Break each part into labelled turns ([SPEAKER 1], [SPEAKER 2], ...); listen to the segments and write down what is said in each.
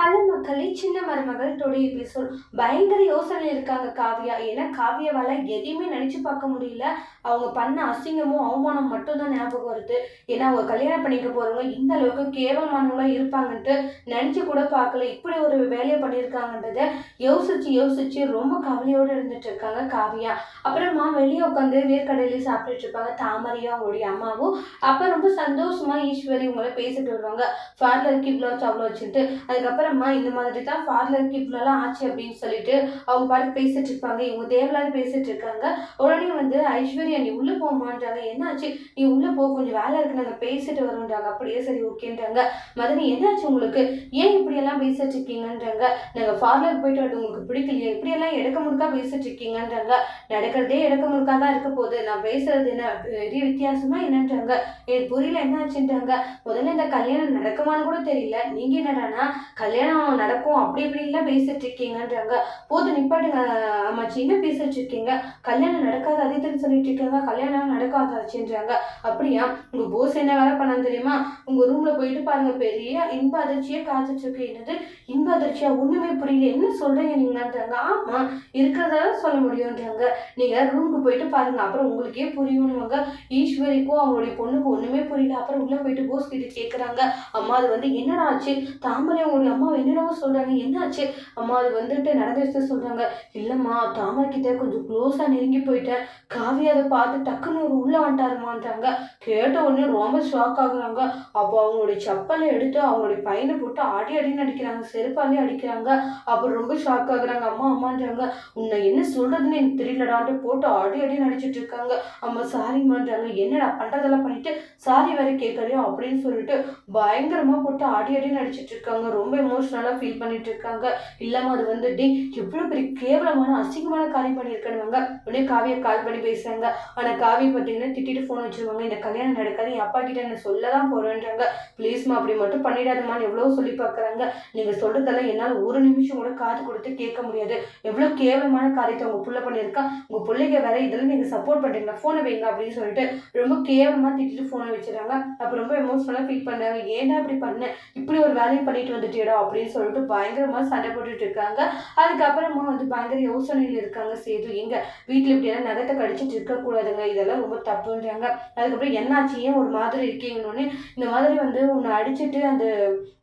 [SPEAKER 1] Hello மக்களே சின்ன மருமகள் டுடே எபிசோட் பயங்கர யோசனை இருக்காங்க காவியா. ஏன்னா காவியாவால் எதையுமே நினச்சி பார்க்க முடியல. அவங்க பண்ண அசிங்கமும் அவமானம் மட்டும்தான் ஞாபகம் வருது. ஏன்னா அவங்க கல்யாணம் பண்ணிக்க போகிறவங்க இந்த அளவுக்கு கேவலமானவங்களாம் இருப்பாங்கன்ட்டு நினச்சி கூட பார்க்கல. இப்படி ஒரு வேலையை பண்ணியிருக்காங்கன்றத யோசிச்சு யோசிச்சு ரொம்ப கவலையோடு இருந்துட்டு இருக்காங்க காவியா. அப்புறமா வெளியே உட்காந்து வேர்க்கடையிலேயே சாப்பிட்டுட்டு இருப்பாங்க தாமரையும் அவங்களுடைய அம்மாவும். அப்போ ரொம்ப சந்தோஷமாக ஈஸ்வரி உங்களை பேசிட்டு வருவாங்க. ஃபார்லருக்கு இவ்வளோ ஆச்சு அவ்வளோ வச்சுட்டு அதுக்கப்புறம் இந்த மாதிரி தான் ஃபார்லருக்கு இவ்வளோலாம் ஆச்சு அப்படின்னு சொல்லிட்டு அவங்க பாட்டு பேசிட்டு இருப்பாங்க. இவங்க தேவலாது பேசிட்டு இருக்காங்க. உடனே வந்து ஐஸ்வர்யா நீ உள்ளே போமான்றாங்க என்னாச்சு நீ உள்ளே போ கொஞ்சம் வேலை இருக்கு நாங்கள் பேசிட்டு வரோன்றாங்க அப்படியே சரி ஓகேன்றாங்க. மதனி என்னாச்சு உங்களுக்கு? ஏன் இப்படியெல்லாம் பேசிட்டு இருக்கீங்கன்றாங்க. நாங்கள் ஃபார்லர் போயிட்டு வந்து உங்களுக்கு பிடிக்கலையே. இப்படியெல்லாம் எடுக்க முழுக்கா பேசிட்டு இருக்கீங்கன்றாங்க. நடக்கிறதே எடுக்க முழுக்கா தான் இருக்க போகுது. நான் பேசுறது என்ன பெரிய வித்தியாசமா என்னன்றாங்க. எனக்கு புரியல என்னாச்சுன்றாங்க முதல்ல இந்த கல்யாணம் நடக்குமான்னு கூட தெரியல. நீங்க என்னடானா கல்யாணம் நடக்கும். அப்படி இப்படிலாம் பேசிட்டு இருக்கீங்கன்றாங்க. போது நிப்பாட்டுங்க அம்மாச்சி. என்ன பேசிட்டு இருக்கீங்க? கல்யாணம் நடக்காது அது இதுன்னு சொல்லிட்டு இருக்காங்க. கல்யாணம் நடக்காதாச்சுன்றாங்க. அப்படியா? உங்க போஸ் என்ன வேலை பண்ணான்னு தெரியுமா? உங்க ரூம்ல போயிட்டு பாருங்க பெரிய இன்ப அதிர்ச்சியா காத்துட்டு இருக்கு. என்னது? இன்ப அதிர்ச்சியா? ஒண்ணுமே புரியல. என்ன சொல்றீங்க நீங்கன்றாங்க. ஆமா இருக்கிறதா சொல்ல முடியும்ன்றாங்க. நீங்க ரூமுக்கு போயிட்டு பாருங்க. அப்புறம் உங்களுக்கே புரியும்னுவாங்க. ஈஸ்வரிக்கும் அவங்களுடைய பொண்ணுக்கு ஒண்ணுமே புரியல. அப்புறம் உள்ள போயிட்டு போஸ் கிட்ட கேக்குறாங்க. அம்மா அது வந்து என்னடா ஆச்சு? தாமரை உங்களுடைய அம்மா என்னென்னவோ சொல்கிறாங்க என்னாச்சு? அம்மா அது வந்துட்டு நடந்துச்சு சொல்கிறாங்க இல்லைம்மா தாமரை கிட்ட கொஞ்சம் க்ளோஸாக நெருங்கி போயிட்டேன். காவி அதை பார்த்து டக்குன்னு ஒரு உள்ளே வந்துட்டாருமான்றாங்க. கேட்ட உடனே ரொம்ப ஷாக் ஆகுறாங்க. அப்போ அவங்களுடைய செப்பலை எடுத்து அவங்களுடைய பையனை போட்டு அடி அடின்னு அடிக்கிறாங்க. செருப்பாலே அடிக்கிறாங்க. அப்புறம் ரொம்ப ஷாக் ஆகுறாங்க. அம்மா அம்மான்றாங்க. உன்னை என்ன சொல்கிறதுன்னு எனக்கு தெரியலடான்ட்டு போட்டு அடி அடின்னு அடிச்சிட்டு இருக்காங்க. அம்மா சாரிம்மான்றாங்க. என்னடா பண்ணுறதெல்லாம் பண்ணிட்டு சாரி வேற கேட்கலையோ? அப்படின்னு சொல்லிட்டு பயங்கரமாக போட்டு அடி அடின்னு அடிச்சிட்டு இருக்காங்க. ரொம்ப எமோஷ்னலாக ஃபீல் பண்ணிட்டு இருக்காங்க இல்லாமல் அது வந்து டி எவ்வளோ பெரிய கேவலமான அசிங்கமான காரியம் பண்ணியிருக்கணுவாங்க உடனே காவியை கால் பண்ணி பேசுறாங்க. ஆனால் காவி பார்த்தீங்கன்னா திட்டிட்டு ஃபோன் வச்சிருவாங்க. இந்த கல்யாணம் நடக்காது என் அப்பா கிட்ட என்ன சொல்ல தான் போகிறேன்றாங்க ப்ளீஸ்மா அப்படி மட்டும் பண்ணிடாதமான்னு எவ்வளோ சொல்லி பார்க்குறாங்க. நீங்கள் சொல்கிறதெல்லாம் என்னால் ஒரு நிமிஷம் கூட காது கொடுத்து கேட்க முடியாது. எவ்வளோ கேவலமான காரியத்தை உங்கள் புள்ள பண்ணியிருக்கா? உங்கள் பிள்ளைங்க வேற இதெல்லாம் நீங்கள் சப்போர்ட் பண்றீங்களா? ஃபோனை வைங்க அப்படின்னு சொல்லிட்டு ரொம்ப கேவலமாக திட்டிட்டு ஃபோனை வச்சுறாங்க அப்போ ரொம்ப எமோஷனலாக ஃபீல் பண்ணுறாங்க ஏன்டா இப்படி பண்ண? இப்படி ஒரு வேலையை பண்ணிட்டு வந்துட்டேடா அப்படின்னு சொல்லிட்டு பயங்கரமாக சண்டை போட்டுட்டு இருக்காங்க. அதுக்கப்புறமா வந்து பயங்கர யோசனையில் இருக்காங்க சேது. எங்க வீட்டில் இப்படி எல்லாம் நகத்தை கடிச்சிட்டு இருக்கக்கூடாதுங்க இதெல்லாம் ரொம்ப தப்புன்றாங்க. அதுக்கப்புறம் என்னாச்சு? ஏன் ஒரு மாதிரி இருக்கீங்கன்னு இந்த மாதிரி வந்து உன்னை அடிச்சுட்டு அந்த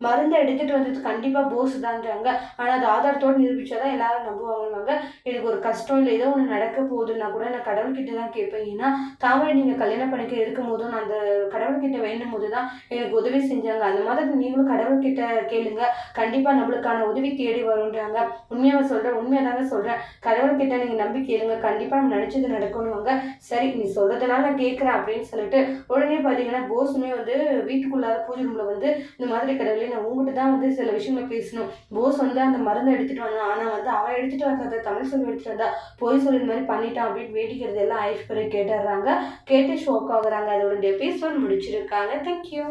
[SPEAKER 1] மருந்தை எடுத்துட்டு வந்தது கண்டிப்பாக போஸ் தான்றாங்க. ஆனால் அது ஆதாரத்தோடு நிரூபிச்சாதான் எல்லாரும் நம்புவாங்க எனக்கு ஒரு கஷ்டம் இல்லை. ஏதோ ஒன்று நடக்க போகுதுன்னா கூட நான் கடவுள்கிட்ட தான் கேட்பேன். ஏன்னா தாமரை நீங்கள் கல்யாணம் பண்ணிக்க இருக்கும் போதும் நான் அந்த கடவுள்கிட்ட வேண்டும் போது தான் எனக்கு உதவி செஞ்சாங்க. அந்த மாதிரி நீங்களும் கடவுள்கிட்ட கேளுங்க. கண்டிப்பாக நம்மளுக்கான உதவி தேடி வரும்ன்றாங்க. உண்மையாக சொல்கிறேன் உண்மையாக தாங்க சொல்கிறேன் கடவுள்கிட்ட நீங்கள் நம்பிக்கை இருங்க. கண்டிப்பாக நம்ம நினச்சது நடக்கணுவாங்க சரி நீ சொல்கிறதுனால நான் கேட்குறேன் அப்படின்னு சொல்லிட்டு உடனே பார்த்தீங்கன்னா போஸுமே வந்து வீட்டுக்குள்ளார பூஜை ரூமில் வந்து இந்த மாதிரி கடவுளே நான் உங்ககிட்ட தான் வந்து சில விஷயங்களை பேசணும். போஸ் வந்து அந்த மருந்தை எடுத்துகிட்டு வந்தான் ஆனால் வந்து அவன் எடுத்துகிட்டு வந்ததை தமிழ் சொல்லி எடுத்துகிட்டு வந்தா பொய் சொல்லி இந்த மாதிரி பண்ணிட்டான் அப்படின்னு வேடிக்கிறது எல்லாம் ஐஸ்வர்யா கேட்டுடுறாங்க கேட்டு ஷோக் ஆகுறாங்க. அதோட எபிசோட் முடிச்சிருக்காங்க. தேங்க்யூ